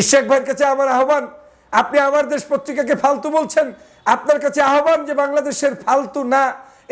ইশাক ভাইয়ের কাছে আমার আহ্বান, আপনি আমার দেশ পত্রিকাকে ফালতু বলছেন, আপনার কাছে আহ্বান যে বাংলাদেশের ফালতু না,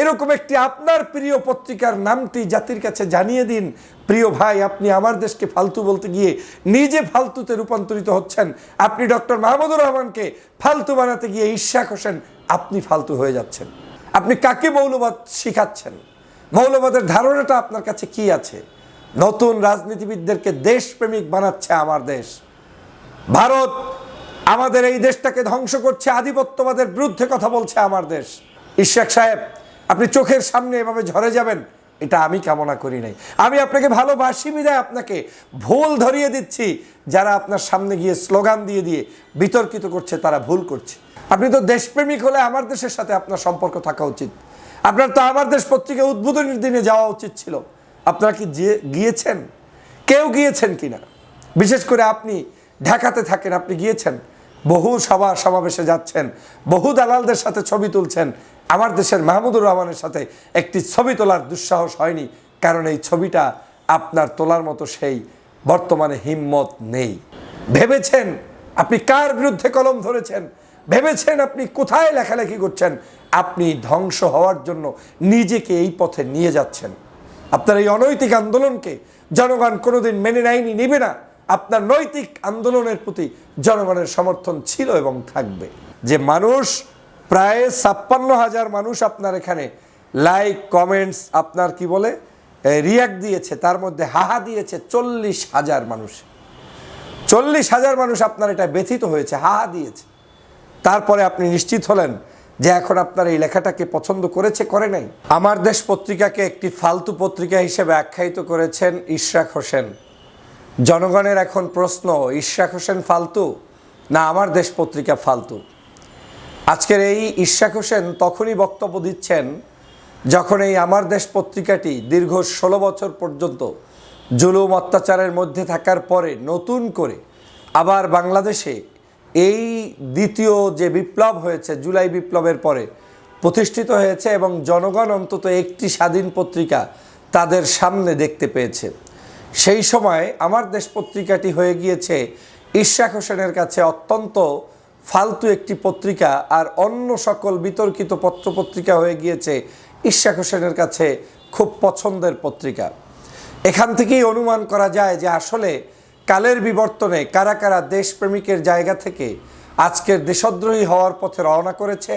এরকম একটি আপনার প্রিয় পত্রিকার নামটি জাতির কাছে জানিয়ে দিন। প্রিয় ভাই, আপনি আমার দেশকে ফালতু বলতে গিয়ে নিজে ফালতুতে রূপান্তরিত হচ্ছেন। আপনি ডক্টর মাহমুদুর রহমানকে ফালতু বানাতে গিয়ে ইশাক হোসেন, আপনি ফালতু হয়ে যাচ্ছেন। আপনি কাকে মৌলবাদ শিখাচ্ছেন? মৌলবাদের ধারণাটা আপনার কাছে কি আছে? নতুন রাজনীতিবিদদেরকে দেশপ্রেমিক বানাচ্ছে আমার দেশ। ভারত আমাদের এই দেশটাকে ধ্বংস করছে, আধিপত্যবাদের বিরুদ্ধে কথা বলছে আমার দেশ। ইশাক সাহেব, আপনি চোখের সামনে এভাবে ঝরে যাবেন, এটা আমি কামনা করি নাই। আমি আপনাকে ভালোবাসি বিদায়, আপনাকে ভুল ধরিয়ে দিচ্ছি। যারা আপনার সামনে গিয়ে স্লোগান দিয়ে দিয়ে বিতর্কিত করছে, তারা ভুল করছে। আপনি তো দেশপ্রেমিক হলে আমার দেশের সাথে আপনার সম্পর্ক থাকা উচিত। আপনার তো আমার দেশ পত্রিকা উদ্বোধনের দিনে যাওয়া উচিত ছিল। আপনারা কি গিয়েছেন? কেউ গিয়েছেন কিনা? বিশেষ করে আপনি ঢাকাতে থাকেন, আপনি গিয়েছেন, বহু সভা সমাবেশে যাচ্ছেন, বহু দালালদের সাথে ছবি তুলছেন। আমার দেশের মাহমুদুর রহমানের সাথে একটি ছবি তোলার দুঃসাহস হয়নি, কারণ এই ছবিটা আপনার তোলার মতো সেই বর্তমানে হিম্মত নেই। ভেবেছেন আপনি কার বিরুদ্ধে কলম ধরেছেন? ভেবেছেন আপনি কোথায় লেখালেখি করছেন? আপনি ধ্বংস হওয়ার জন্য নিজেকে এই পথে নিয়ে যাচ্ছেন। আপনার এই অনৈতিক আন্দোলনকে জনগণ কোনোদিন মেনে নেয়নি, নেবে না। আপনার নৈতিক আন্দোলনের প্রতি জনগণের সমর্থন ছিল এবং থাকবে। যে মানুষ, প্রায় ছাপ্পান্ন হাজার মানুষ আপনার এখানে লাইক, কমেন্টস, আপনার কি বলে রিয়াক্ট দিয়েছে, তার মধ্যে হাহা দিয়েছে চল্লিশ হাজার মানুষ। চল্লিশ হাজার মানুষ আপনার এটা ব্যথিত হয়েছে, হাহা দিয়েছে। তারপরে আপনি নিশ্চিত হলেন যে এখন আপনার এই লেখাটাকে পছন্দ করেছে, করে নাই। আমার দেশ পত্রিকাকে একটি ফালতু পত্রিকা হিসেবে আখ্যায়িত করেছেন ইশরাক হোসেন। জনগণের এখন প্রশ্ন, ইশরাক হোসেন ফালতু না আমার দেশ পত্রিকা ফালতু? আজকের এই ইশরাক হোসেন তখনই বক্তব্য দিচ্ছেন যখন এই আমার দেশ পত্রিকাটি দীর্ঘ ষোলো বছর পর্যন্ত জুলুম, অত্যাচারের মধ্যে থাকার পরে নতুন করে আবার বাংলাদেশে এই দ্বিতীয় যে বিপ্লব হয়েছে, জুলাই বিপ্লবের পরে প্রতিষ্ঠিত হয়েছে এবং জনগণ অন্তত একটি স্বাধীন পত্রিকা তাদের সামনে দেখতে পেয়েছে। সেই সময় আমার দেশ পত্রিকাটি হয়ে গিয়েছে ইশাক হোসেনের কাছে অত্যন্ত ফালতু একটি পত্রিকা আর অন্য সকল বিতর্কিত পত্রপত্রিকা হয়ে গিয়েছে ইশাক হোসেনের কাছে খুব পছন্দের পত্রিকা। এখান থেকেই অনুমান করা যায় যে আসলে কালের বিবর্তনে কারা কারা দেশপ্রেমিকের জায়গা থেকে আজকের দেশদ্রোহী হওয়ার পথে রওনা করেছে,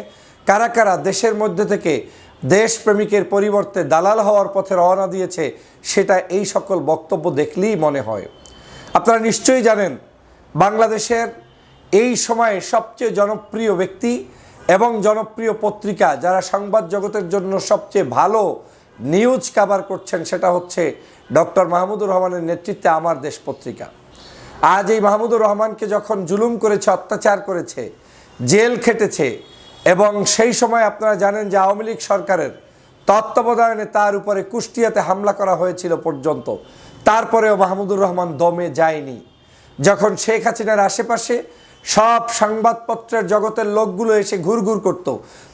কারা কারা দেশের মধ্যে থেকে দেশপ্রেমিকের পরিবর্তে দালাল হওয়ার পথে রওনা দিয়েছে, সেটা এই সকল বক্তব্য দেখলেই মনে হয়। আপনারা নিশ্চয়ই জানেন, বাংলাদেশের এই সময়ে সবচেয়ে জনপ্রিয় ব্যক্তি এবং জনপ্রিয় পত্রিকা যারা সংবাদ জগতের জন্য সবচেয়ে ভালো নিউজ কাভার করছেন, সেটা হচ্ছে ডক্টর মাহমুদুর রহমানের নেতৃত্বে আমার দেশ পত্রিকা। আজ এই মাহমুদুর রহমানকে যখন জুলুম করেছে, অত্যাচার করেছে, জেল খেটেছে এবং সেই সময় আপনারা জানেন যে আওয়ামী লীগ সরকারের তত্ত্বাবধানে তার উপরে কুষ্টিয়াতে হামলা করা হয়েছিল পর্যন্ত। তারপরেও মাহমুদুর রহমান দমে যায়নি। যখন শেখ হাসিনার আশেপাশে সব সংবাদপত্রের জগতের লোকগুলো এসে ঘুরঘুর করত,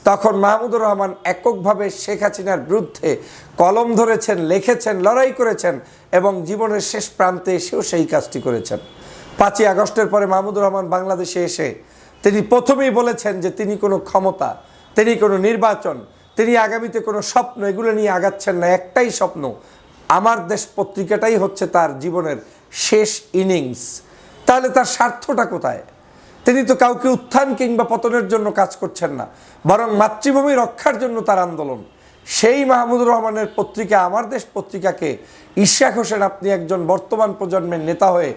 তখন মাহমুদুর রহমান এককভাবে শেখ হাসিনার বিরুদ্ধে কলম ধরেছেন, লিখেছেন, লড়াই করেছেন এবং জীবনের শেষ প্রান্তে এসেও সেই কাজটি করেছেন। পাঁচই আগস্টের পরে মাহমুদুর রহমান বাংলাদেশে এসে তিনি প্রথমেই বলেছেন যে তিনি কোনো ক্ষমতা, তিনি কোনো নির্বাচন, তিনি আগামীতে কোনো স্বপ্ন, এগুলো নিয়ে আগাচ্ছেন না, একটাই স্বপ্ন, আমার দেশ পত্রিকাটাই হচ্ছে তার জীবনের শেষ ইনিংস। তাহলে তার স্বার্থটা কোথায়? তিনি তো কাউকে উত্থান কিংবা পতনের জন্য কাজ করছেন না, বরং মাতৃভূমি রক্ষার জন্য তার আন্দোলন। সেই মাহমুদুর রহমানের পত্রিকা, আমার দেশ পত্রিকাকে ইশাক হোসেন আপনি একজন বর্তমান প্রজন্মের নেতা হয়ে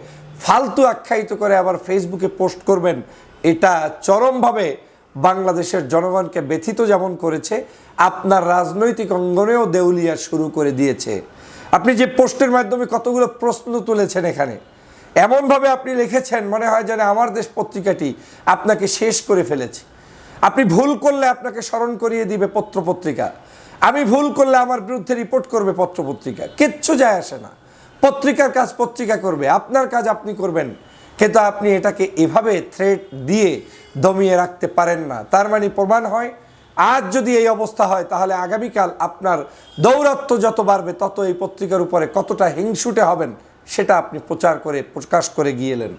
ফালতু আখ্যায়িত করে আবার ফেসবুকে পোস্ট করবেন এটা চরমভাবে বাংলাদেশের জনগণকে ব্যথিত যেমন করেছে, আপনার রাজনৈতিক অঙ্গনেও দেউলিয়া শুরু করে দিয়েছে। আপনি যে পোস্টের মাধ্যমে কতগুলো প্রশ্ন তুলেছেন এখানে, এমনভাবে আপনি লিখেছেন, মনে হয় যেন আমার দেশ পত্রিকাটি আপনাকে শেষ করে ফেলেছে। আপনি ভুল করলে আপনাকে স্মরণ করিয়ে দিবে পত্রপত্রিকা। আমি ভুল করলে আমার বিরুদ্ধে রিপোর্ট করবে পত্রপত্রিকা। কিচ্ছু যায় আসে না। পত্রিকার কাজ পত্রিকা করবে। আপনার কাজ আপনি করবেন। কিন্তু আপনি এটাকে এভাবে থ্রেট দিয়ে দমিয়ে রাখতে পারেন না। তার মানে প্রমাণ হয়, আজ যদি এই অবস্থা হয়, তাহলে আগামীকাল আপনার দৌরাত্ম যত বাড়বে, তত এই পত্রিকার উপরে কতটা হিংসুটে হবেন, সেটা আপনি প্রচার করে, প্রকাশ করে গিয়েলেন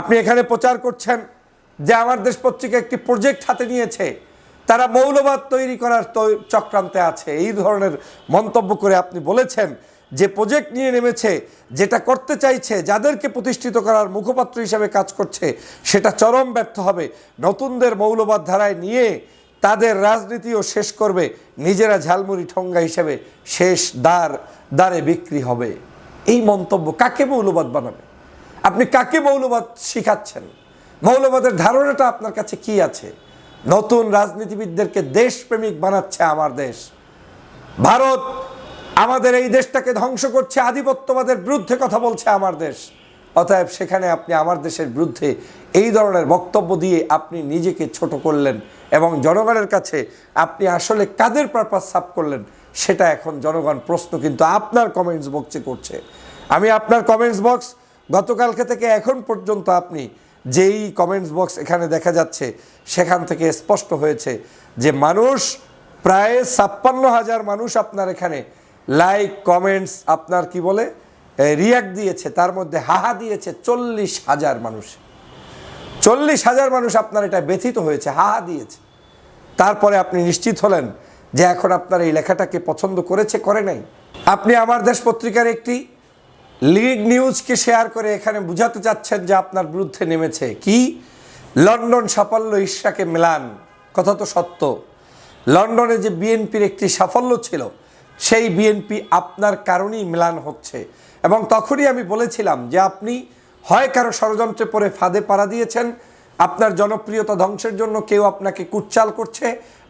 আপনি এখানে প্রচার করছেন যে আমার দেশ পত্রিকা একটি প্রজেক্ট হাতে নিয়েছে। তারা মৌলবাদ তৈরি করার চক্রান্তে আছে। এই ধরনের মন্তব্য করে আপনি বলেছেন যে প্রজেক্ট নিয়ে নেমেছে, যেটা করতে চাইছে, যাদেরকে প্রতিষ্ঠিত করার মুখপাত্র হিসাবে কাজ করছে, সেটা চরম ব্যর্থ হবে। নতুনদের মৌলবাদ ধারায় নিয়ে তাদের রাজনীতিও শেষ করবে। নিজেরা ঝালমুড়ি ঠঙ্গা হিসেবে শেষ দ্বার, দ্বারে বিক্রি হবে। এই মন্তব্য কাকে মৌলবাদ বানাবে? আপনি কাকে মৌলবাদ শিখাচ্ছেন? মৌলবাদের ধারণাটা আপনার কাছে কি আছে? নতুন রাজনীতিবিদদেরকে দেশপ্রেমিক বানাচ্ছে আমার দেশ। ভারত আমাদের এই দেশটাকে ধ্বংস করছে, আধিপত্যবাদের বিরুদ্ধে কথা বলছে আমার দেশ। অতএব সেখানে আপনি আমার দেশের বিরুদ্ধে এই ধরনের বক্তব্য দিয়ে আপনি নিজেকে ছোট করলেন এবং জনগণের কাছে আপনি আসলে কাদের পারপাস সাফ করলেন, সেটা এখন জনগণ প্রশ্ন কিন্তু আপনার কমেন্টস বক্সে করছে। আমি আপনার কমেন্টস বক্স গতকালকে থেকে এখন পর্যন্ত আপনি যেই কমেন্টস বক্স এখানে দেখা যাচ্ছে, সেখান থেকে স্পষ্ট হয়েছে যে মানুষ, প্রায় ছাপ্পান্ন হাজার মানুষ আপনার এখানে লাইক কমেন্টস আপনার কি বলে? রিয়াক্ট দিয়েছে, তার মধ্যে হাহা দিয়েছে চল্লিশ হাজার মানুষ। চল্লিশ হাজার মানুষ আপনার এটা ব্যথিত হয়েছে, হাহা দিয়েছে। তারপরে আপনি নিশ্চিত হলেন যে এখন আপনার এই লেখাটাকে পছন্দ করেছে, করে নাই। আপনি আমার দেশ পত্রিকার একটি লিগ নিউজকে শেয়ার করে এখানে বুঝাতে চাচ্ছেন যে আপনার বিরুদ্ধে নেমেছে কি? লন্ডন সাফল্য ঈর্ষাকে মেলান, কথা তো সত্য। লন্ডনে যে বিএনপির একটি সাফল্য ছিল সেই বিএনপি আপনার কারণেই মেলান হচ্ছে। এবং তখনই আমি বলেছিলাম যে আপনি হয় কারও ষড়যন্ত্রে পরে ফাঁদে পাড়া দিয়েছেন, আপনার জনপ্রিয়তা ধ্বংসের জন্য কেউ আপনাকে কুটচাল করছে,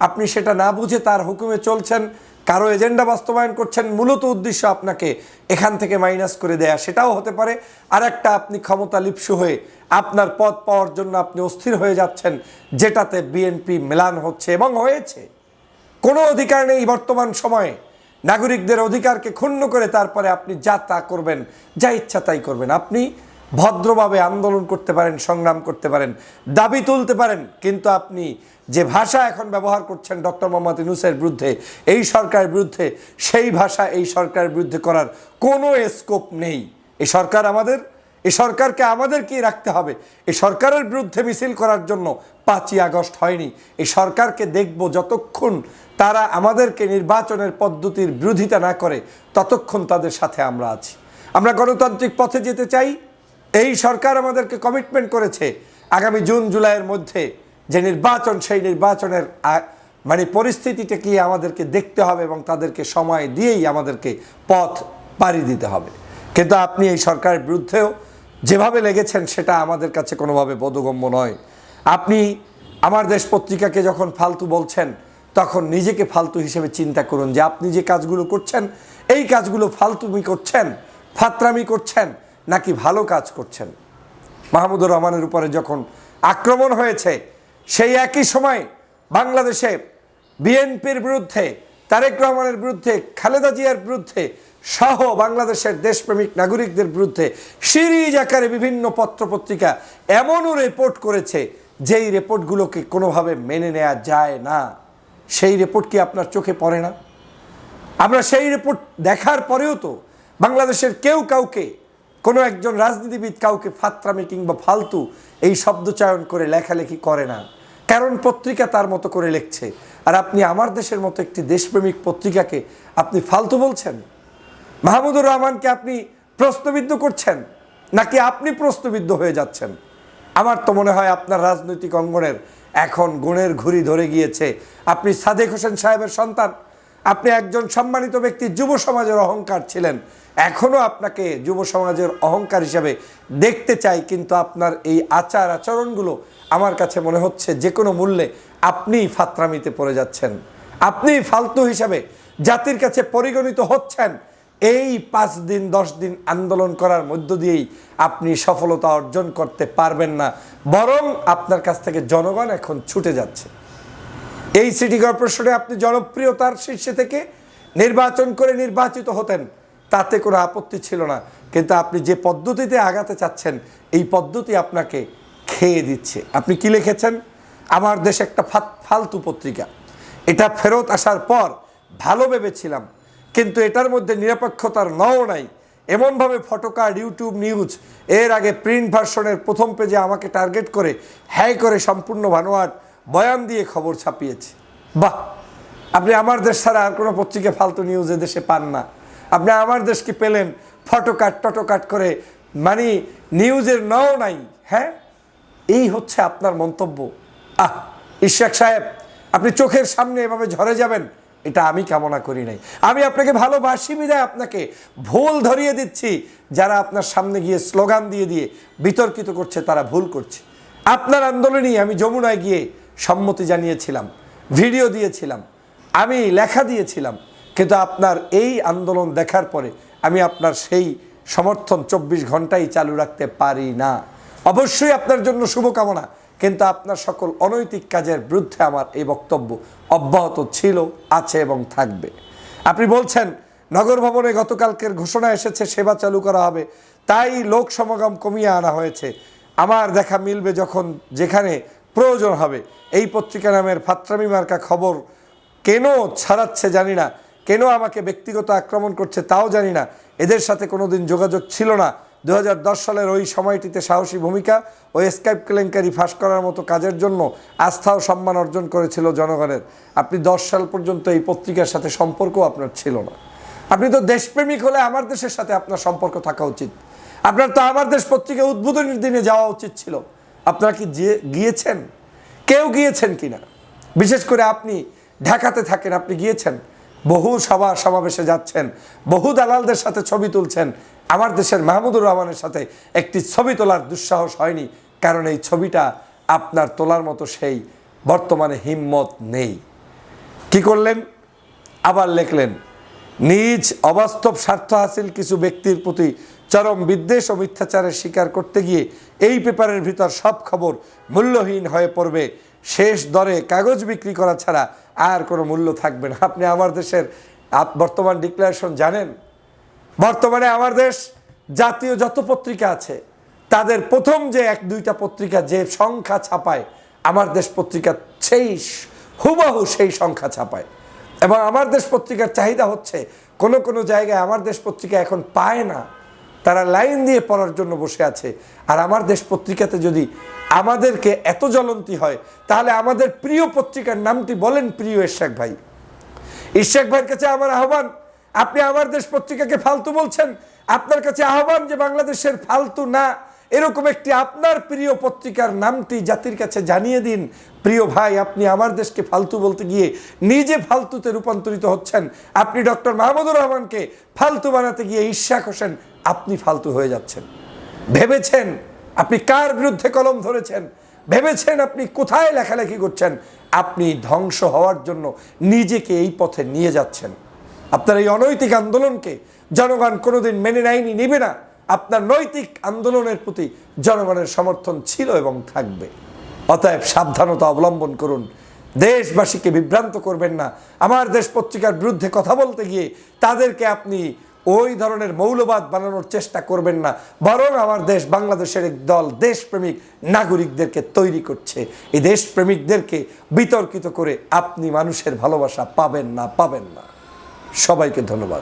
আপনি সেটা না বুঝে তার হুকুমে চলছেন, কারও এজেন্ডা বাস্তবায়ন করছেন, মূলত উদ্দেশ্য আপনাকে এখান থেকে মাইনাস করে দেয়া, সেটাও হতে পারে। আর একটা আপনি ক্ষমতা লিপ্সু হয়ে আপনার পদ পাওয়ার জন্য আপনি অস্থির হয়ে যাচ্ছেন, যেটাতে বিএনপি মেলান হচ্ছে এবং হয়েছে। কোনো অধিকার নেই বর্তমান সময়ে। নাগরিকদের অধিকারকে ক্ষুণ্ণ করে তারপরে আপনি যা তা করবেন, যা ইচ্ছা তাই করবেন। আপনি ভদ্রভাবে আন্দোলন করতে পারেন, সংগ্রাম করতে পারেন, দাবি তুলতে পারেন, কিন্তু আপনি যে ভাষা এখন ব্যবহার করছেন ডক্টর মোহাম্মদ ইউনুসের বিরুদ্ধে, এই সরকারের বিরুদ্ধে, সেই ভাষা এই সরকারের বিরুদ্ধে করার কোনো স্কোপ নেই। এ সরকার আমাদের, এ সরকারকে আমাদেরকেই রাখতে হবে। এই সরকারের বিরুদ্ধে মিছিল করার জন্য পাঁচই আগস্ট হয়নি। এই সরকারকে দেখব যতক্ষণ তারা আমাদেরকে নির্বাচনের পদ্ধতির বিরোধিতা না করে ততক্ষণ তাদের সাথে আমরা আছি। আমরা গণতান্ত্রিক পথে যেতে চাই। এই সরকার আমাদেরকে কমিটমেন্ট করেছে আগামী জুন, জুলাইয়ের মধ্যে যে নির্বাচন, সেই নির্বাচনের মানে পরিস্থিতিটা কি আমাদেরকে দেখতে হবে এবং তাদেরকে সময় দিয়েই আমাদেরকে পথ পাড়ি দিতে হবে। কিন্তু আপনি এই সরকারের বিরুদ্ধেও যেভাবে লেগেছেন সেটা আমাদের কাছে কোনোভাবে বোধগম্য নয়। আপনি আমার দেশ পত্রিকাকে যখন ফালতু বলছেন তখন নিজেকে ফালতু হিসেবে চিন্তা করুন যে আপনি যে কাজগুলো করছেন, এই কাজগুলো ফালতুমি করছেন, ফাত্রামি করছেন, নাকি ভালো কাজ করছেন? মাহমুদুর রহমানের উপরে যখন আক্রমণ হয়েছে, সেই একই সময় বাংলাদেশে বিএনপির বিরুদ্ধে, তারেক রহমানের বিরুদ্ধে, খালেদা জিয়ার বিরুদ্ধে, সহ বাংলাদেশের দেশপ্রেমিক নাগরিকদের বিরুদ্ধে সিরিজ আকারে বিভিন্ন পত্রপত্রিকা এমনও রিপোর্ট করেছে, যেই রিপোর্টগুলোকে কোনোভাবে মেনে নেওয়া যায় না। সেই রিপোর্ট কি আপনার চোখে পড়ে না? আমরা সেই রিপোর্ট দেখার পরেও তো বাংলাদেশের কেউ কাউকে, কোনো একজন রাজনীতিবিদ কাউকে ফাত্রামি কিংবা ফালতু এই শব্দচয়ন করে লেখালেখি করে না। কারণ পত্রিকা তার মতো করে লিখছে। আর আপনি আমার দেশের মতো একটি দেশপ্রেমিক পত্রিকাকে আপনি ফালতু বলছেন? মাহমুদুর রহমানকে আপনি প্রশ্নবিদ্ধ করছেন? নাকি আপনি প্রশ্নবিদ্ধ হয়ে যাচ্ছেন? আমার তো মনে হয় আপনার রাজনৈতিক অঙ্গনের এখন গুণের ঘুড়ি ধরে গিয়েছে। আপনি সাদেক হোসেন সাহেবের সন্তান। আপনি একজন সম্মানিত ব্যক্তি, যুব সমাজের অহংকার ছিলেন। এখনও আপনাকে যুব সমাজের অহংকার হিসাবে দেখতে চাই, কিন্তু আপনার এই আচার আচরণগুলো আমার কাছে মনে হচ্ছে যে কোনো মূল্যে আপনিই ফাত্রামিতে পড়ে যাচ্ছেন। আপনি ফালতু হিসাবে জাতির কাছে পরিগণিত হচ্ছেন। এই পাঁচ দিন, দশ দিন আন্দোলন করার মধ্য দিয়েই আপনি সফলতা অর্জন করতে পারবেন না। বরং আপনার কাছ থেকে জনগণ এখন ছুটে যাচ্ছে। এই সিটি কর্পোরেশনে আপনি জনপ্রিয়তার শীর্ষে থেকে নির্বাচন করে নির্বাচিত হতেন, তাতে কোনো আপত্তি ছিল না। কিন্তু আপনি যে পদ্ধতিতে আগাতে চাচ্ছেন, এই পদ্ধতি আপনাকে খেয়ে দিচ্ছে। আপনি কি লিখেছেন? আমার দেশ একটা ফালতু পত্রিকা। এটা ফেরত আসার পর ভালো ভেবেছিলাম কিন্তু এটার মধ্যে নিরপেক্ষতার নও নাই। এমনভাবে ফটোকার্ড, ইউটিউব নিউজ, এর আগে প্রিন্ট ভার্সনের প্রথম পেজে আমাকে টার্গেট করে হ্যায় করে সম্পূর্ণ ভানোয়াট বয়ান দিয়ে খবর ছাপিয়েছে। বাহ! আপনি আমার দেশ ছাড়া আর কোনো পত্রিকা ফালতু নিউজ দেশে পান না। আপনি আমার দেশকে পেলেন ফটোকাট টটোকাট করে মানে নিউজের নও নাই হ্যাঁ? এই হচ্ছে আপনার মন্তব্য। আহ! ইশাক সাহেব, আপনি চোখের সামনে এভাবে ঝরে যাবেন এটা আমি কামনা করি নাই। আমি আপনাকে ভালোবাসি, বিদায় আপনাকে। ভুল ধরিয়ে দিচ্ছি, যারা আপনার সামনে গিয়ে স্লোগান দিয়ে দিয়ে বিতর্কিত করছে, তারা ভুল করছে। আপনার আন্দোলনেই আমি যমুনায় গিয়ে সম্মতি জানিয়েছিলাম, ভিডিও দিয়েছিলাম, আমি লেখা দিয়েছিলাম, কিন্তু আপনার এই আন্দোলন দেখার পরে আমি আপনার সেই সমর্থন চব্বিশ ঘন্টাই চালু রাখতে পারি না। অবশ্যই আপনার জন্য শুভকামনা। কিন্তু আপনার সকল অনৈতিক কাজের বিরুদ্ধে আমার এই বক্তব্য অব্যাহত ছিল, আছে এবং থাকবে। আপনি বলছেন, নগর ভবনে গতকালকের ঘোষণা এসেছে, সেবা চালু করা হবে। তাই লোক সমাগম কমিয়ে আনা হয়েছে। আমার দেখা মিলবে যখন যেখানে প্রয়োজন হবে। এই পত্রিকা নামের ফাত্রামি মার্কা খবর কেন ছাড়াচ্ছে জানি না। কেন আমাকে ব্যক্তিগত আক্রমণ করছে তাও জানি না। এদের সাথে কোনোদিন যোগাযোগ ছিল না। দু হাজার দশ সালের ওই সময়টিতে সাহসী ভূমিকা ও স্কাইপ কেলেঙ্কারি ফাঁস করার মতো কাজের জন্য আস্থা ও সম্মান অর্জন করেছিল জনগণের। আপনি দশ সাল পর্যন্ত এই পত্রিকার সাথে সম্পর্ক আপনার ছিল না। আপনি তো দেশপ্রেমিক হলে আমার দেশের সাথে আপনার সম্পর্ক থাকা উচিত। আপনার তো আমার দেশ পত্রিকা উদ্বোধনের দিনে যাওয়া উচিত ছিল। আপনারা কি গিয়েছেন? কেউ গিয়েছেন কিনা? বিশেষ করে আপনি ঢাকাতে থাকেন, আপনি গিয়েছেন। বহু সভা সমাবেশে যাচ্ছেন, বহু দালালদের সাথে ছবি তুলছেন আমার দেশের মাহমুদুর রহমানের সাথে একটি ছবি তোলার দুঃসাহস হয়নি, কারণ এই ছবিটা আপনার তোলার মতো সেই বর্তমানে হিম্মত নেই। কি করলেন? আবার লিখলেন, নিজ অবাস্তব স্বার্থ হাসিল কিছু ব্যক্তির প্রতি চরম বিদ্বেষ ও মিথ্যাচারের শিকার করতে গিয়ে এই পেপারের ভিতর সব খবর মূল্যহীন হয়ে পড়বে। শেষ দরে কাগজ বিক্রি করা ছাড়া আর কোনো মূল্য থাকবে না। আপনি আমার দেশের বর্তমান ডিক্লারেশন জানেন? বর্তমানে আমার দেশ জাতীয় যত পত্রিকা আছে, তাদের প্রথম যে এক দুইটা পত্রিকা যে সংখ্যা ছাপায়, আমার দেশ পত্রিকা সেই হুবাহু সেই সংখ্যা ছাপায়। এবং আমার দেশ পত্রিকার চাহিদা হচ্ছে, কোনো কোনো জায়গায় আমার দেশ পত্রিকা এখন পায় না। তারা লাইন দিয়ে পড়ার জন্য বসে আছে। আর আমার দেশ পত্রিকাতে যদি আমাদেরকে এত জ্বলন্তি হয়, তাহলে আমাদের প্রিয় পত্রিকার নামটি বলেন প্রিয় এরশাক ভাই। ইশাক ভাইয়ের কাছে আমার আহ্বান আপনি আমার দেশ পত্রিকাকে ফালতু বলছেন, আপনার কাছে আহ্বান যে বাংলাদেশের ফালতু না, এরকম একটি আপনার প্রিয় পত্রিকার নামটি জাতির কাছে জানিয়ে দিন। প্রিয় ভাই, আপনি আমার দেশকে ফালতু বলতে গিয়ে নিজে ফালতুতে রূপান্তরিত হচ্ছেন। আপনি ডক্টর মাহমুদুর রহমানকে ফালতু বানাতে গিয়ে ইশাক হোসেন, আপনি ফালতু হয়ে যাচ্ছেন। ভেবেছেন আপনি কার বিরুদ্ধে কলম ধরেছেন? ভেবেছেন আপনি কোথায় লেখালেখি করছেন? আপনি ধ্বংস হওয়ার জন্য নিজেকে এই পথে নিয়ে যাচ্ছেন। আপনার এই অনৈতিক আন্দোলনকে জনগণ কোনোদিন মেনে নেয়নি, নেবে না। আপনার নৈতিক আন্দোলনের প্রতি জনগণের সমর্থন ছিল এবং থাকবে। অতএব সাবধানতা অবলম্বন করুন। দেশবাসীকে বিভ্রান্ত করবেন না। আমার দেশ পত্রিকার বিরুদ্ধে কথা বলতে গিয়ে তাদেরকে আপনি ওই ধরনের মৌলবাদ বানানোর চেষ্টা করবেন না। বরং আমার দেশ বাংলাদেশের এক দল দেশপ্রেমিক নাগরিকদেরকে তৈরি করছে। এই দেশপ্রেমিকদেরকে বিতর্কিত করে আপনি মানুষের ভালোবাসা পাবেন না পাবেন না। সবাইকে ধন্যবাদ।